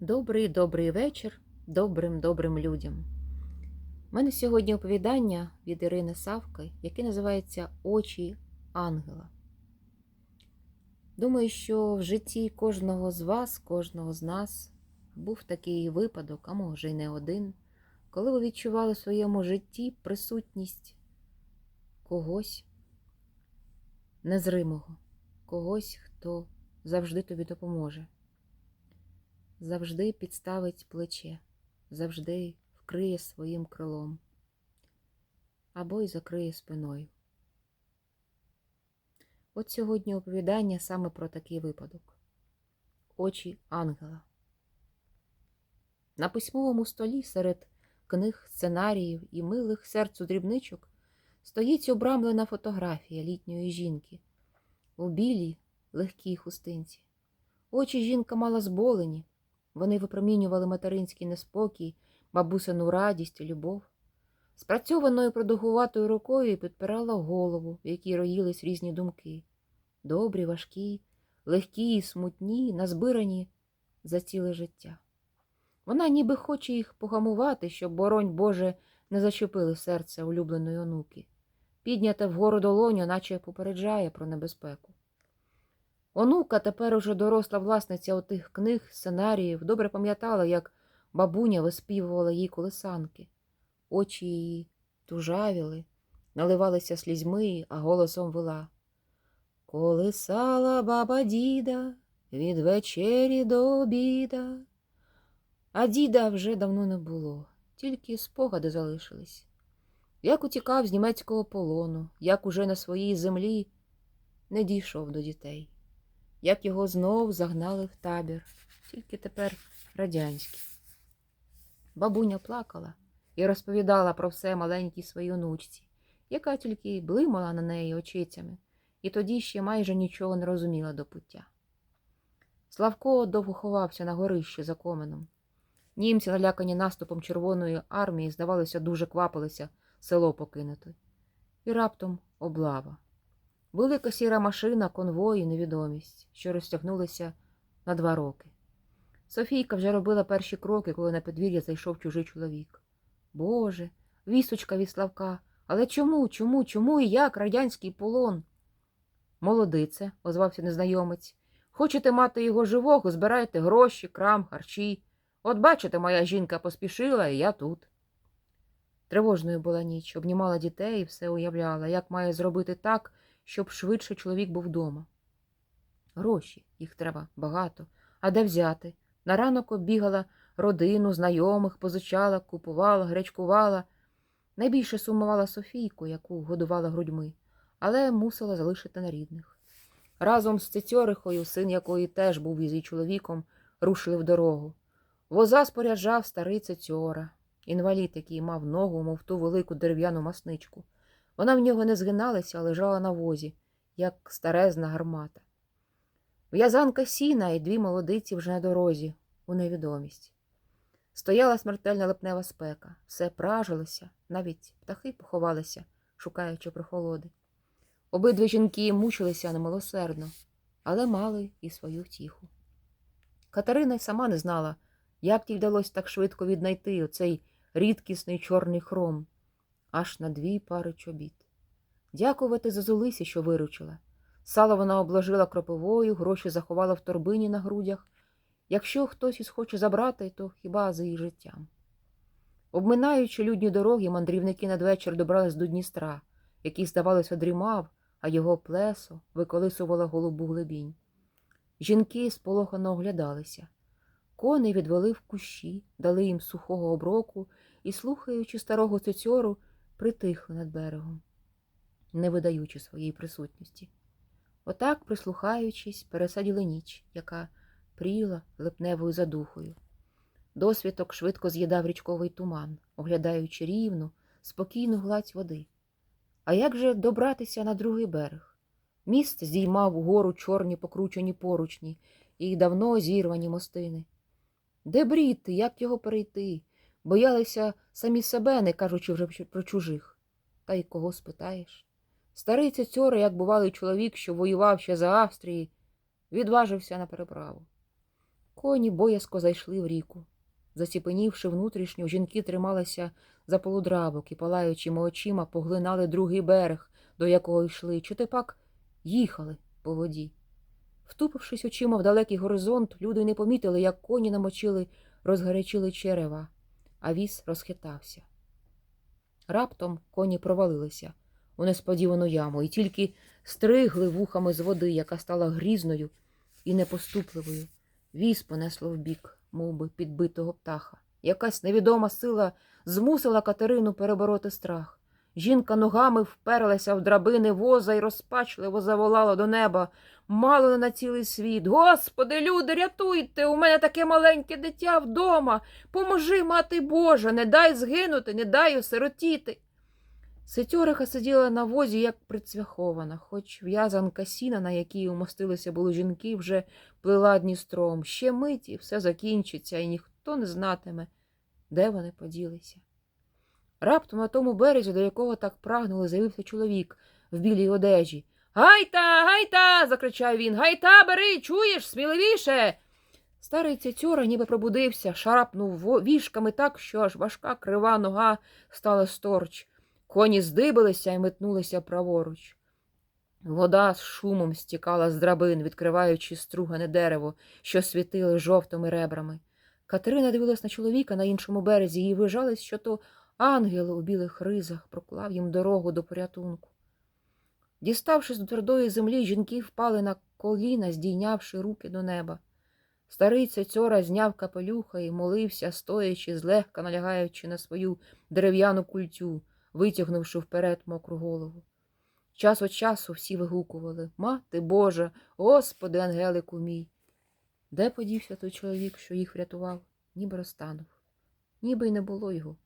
Добрий добрий вечір добрим добрим людям. У мене сьогодні оповідання від Ірини Савки, яке називається Очі ангела. Думаю, що в житті кожного з вас, кожного з нас був такий випадок, а може й не один, коли ви відчували в своєму житті присутність когось незримого, когось, хто завжди тобі допоможе завжди підставить плече, завжди вкриє своїм крилом або й закриє спиною. От сьогодні оповідання саме про такий випадок очі ангела. На письмовому столі серед книг, сценаріїв і милих серцю дрібничок стоїть обрамлена фотографія літньої жінки у білій легкій хустинці. Очі жінка мала зболені, вони випромінювали материнський неспокій, бабусину радість і любов. Спрацьованою продовгуватою рукою підпирала голову, в якій роїлись різні думки добрі, важкі, легкі, смутні, назбирані за ціле життя. Вона ніби хоче їх погамувати, щоб, боронь Боже, не зачепили серце улюбленої онуки. Піднята вгору долоню, наче попереджає про небезпеку. Онука, тепер уже доросла власниця отих книг, сценаріїв, добре пам'ятала, як бабуня виспівувала їй колесанки. Очі її тужавіли, наливалися слізьми, а голосом вела. Колесала баба діда від вечері до обіда. А діда вже давно не було, тільки спогади залишились. Як утікав з німецького полону, як уже на своїй землі не дійшов до дітей як його знов загнали в табір, тільки тепер радянський. Бабуня плакала і розповідала про все маленькій своїй онучці, яка тільки блимала на неї очицями, і тоді ще майже нічого не розуміла до пуття. Славко довго ховався на горищі за коменом. Німці, налякані наступом Червоної армії, здавалося, дуже квапилися село покинути. І раптом облава. Велика сіра машина, конвої, невідомість, що розтягнулися на два роки. Софійка вже робила перші кроки, коли на подвір'я зайшов чужий чоловік. Боже, вісточка від Славка. Але чому, чому, чому і як радянський полон? Молодице, озвався незнайомець. Хочете мати його живого, збирайте гроші, крам, харчі. От бачите, моя жінка поспішила, і я тут. Тривожною була ніч, обнімала дітей і все уявляла, як має зробити так, щоб швидше чоловік був вдома. Гроші, їх треба багато. А де взяти? На ранок оббігала родину, знайомих, позичала, купувала, гречкувала. Найбільше сумувала Софійку, яку годувала грудьми, але мусила залишити на рідних. Разом з Цицьорихою, син якої теж був із її чоловіком, рушили в дорогу. Воза споряджав старий Цицьора, інвалід, який мав ногу, мов ту велику дерев'яну масничку. Вона в нього не згиналася, а лежала на возі, як старезна гармата. В'язанка сіна і дві молодиці вже на дорозі, у невідомість. Стояла смертельна липнева спека, все пражилося, навіть птахи поховалися, шукаючи прохолоди. Обидві жінки мучилися немилосердно, але мали і свою втіху. Катерина й сама не знала, як їй вдалося так швидко віднайти оцей рідкісний чорний хром аж на дві пари чобіт. Дякувати Зозулисі, що виручила. Сало вона обложила кропивою, гроші заховала в торбині на грудях. Якщо хтось із хоче забрати, то хіба за її життям. Обминаючи людні дороги, мандрівники надвечір добрались до Дністра, який, здавалося, дрімав, а його плесо виколисувала голубу глибінь. Жінки сполохано оглядалися. Коней відвели в кущі, дали їм сухого оброку і, слухаючи старого цицьору, притихли над берегом, не видаючи своєї присутності. Отак, прислухаючись, пересаділи ніч, яка пріла липневою задухою. Досвіток швидко з'їдав річковий туман, оглядаючи рівну, спокійну гладь води. А як же добратися на другий берег? Міст здіймав угору чорні покручені поручні і давно зірвані мостини. Де бріти, як його перейти? Боялися самі себе, не кажучи вже про чужих. Та й кого спитаєш? Старий цьоцьора, як бувалий чоловік, що воював ще за Австрії, відважився на переправу. Коні боязко зайшли в ріку. Заціпенівши внутрішньо, жінки трималися за полудрабок і, палаючими очима, поглинали другий берег, до якого йшли, чи тепак їхали по воді. Втупившись очима в далекий горизонт, люди не помітили, як коні намочили, розгарячили черева, а віз розхитався. Раптом коні провалилися у несподівану яму і тільки стригли вухами з води, яка стала грізною і непоступливою. Віз понесло вбік, мов би, підбитого птаха. Якась невідома сила змусила Катерину перебороти страх. Жінка ногами вперлася в драбини воза і розпачливо заволала до неба, мало не на цілий світ. Господи, люди, рятуйте! У мене таке маленьке дитя вдома. Поможи, мати Божа, не дай згинути, не дай осиротіти. Сетьориха сиділа на возі, як прицвяхована, хоч в'язанка сіна, на якій умостилися були жінки, вже плила Дністром. Ще мить і все закінчиться, і ніхто не знатиме, де вони поділися. Раптом на тому березі, до якого так прагнули, з'явився чоловік в білій одежі. Гайта, гайта. закричав він. Гайта, бери, чуєш, сміливіше. Старий цяцьора ніби пробудився, шарапнув вішками так, що аж важка крива нога стала сторч. Коні здибилися і метнулися праворуч. Вода з шумом стікала з драбин, відкриваючи стругане дерево, що світили жовтими ребрами. Катерина дивилась на чоловіка на іншому березі і вижалась, що то ангел у білих ризах проклав їм дорогу до порятунку. Діставшись до твердої землі, жінки впали на коліна, здійнявши руки до неба. Старий цьора зняв капелюха і молився, стоячи, злегка налягаючи на свою дерев'яну культю, витягнувши вперед мокру голову. Час від часу всі вигукували Мати Божа, Господи, ангелику мій. Де подівся той чоловік, що їх врятував, ніби розтанув, ніби й не було його.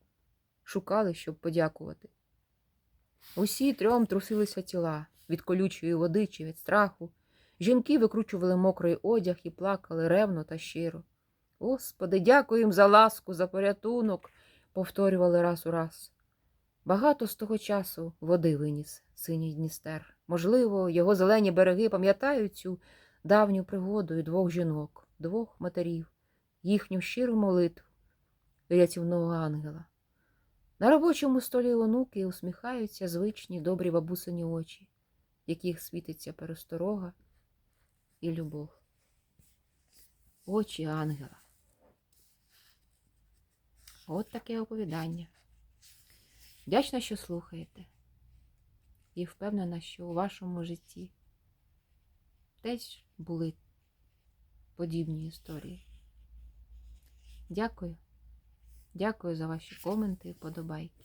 Шукали, щоб подякувати. Усі трьом трусилися тіла від колючої води чи від страху. Жінки викручували мокрий одяг і плакали ревно та щиро. Господи, дякую їм за ласку, за порятунок, повторювали раз у раз. Багато з того часу води виніс синій Дністер. Можливо, його зелені береги пам'ятають цю давню пригоду і двох жінок, двох матерів, їхню щиру молитву рятівного ангела. На робочому столі онуки усміхаються звичні добрі бабусині очі, в яких світиться пересторога і любов. Очі ангела. От таке оповідання. Вдячна, що слухаєте, і впевнена, що у вашому житті теж були подібні історії. Дякую. Дякую за ваші коменти і вподобайки.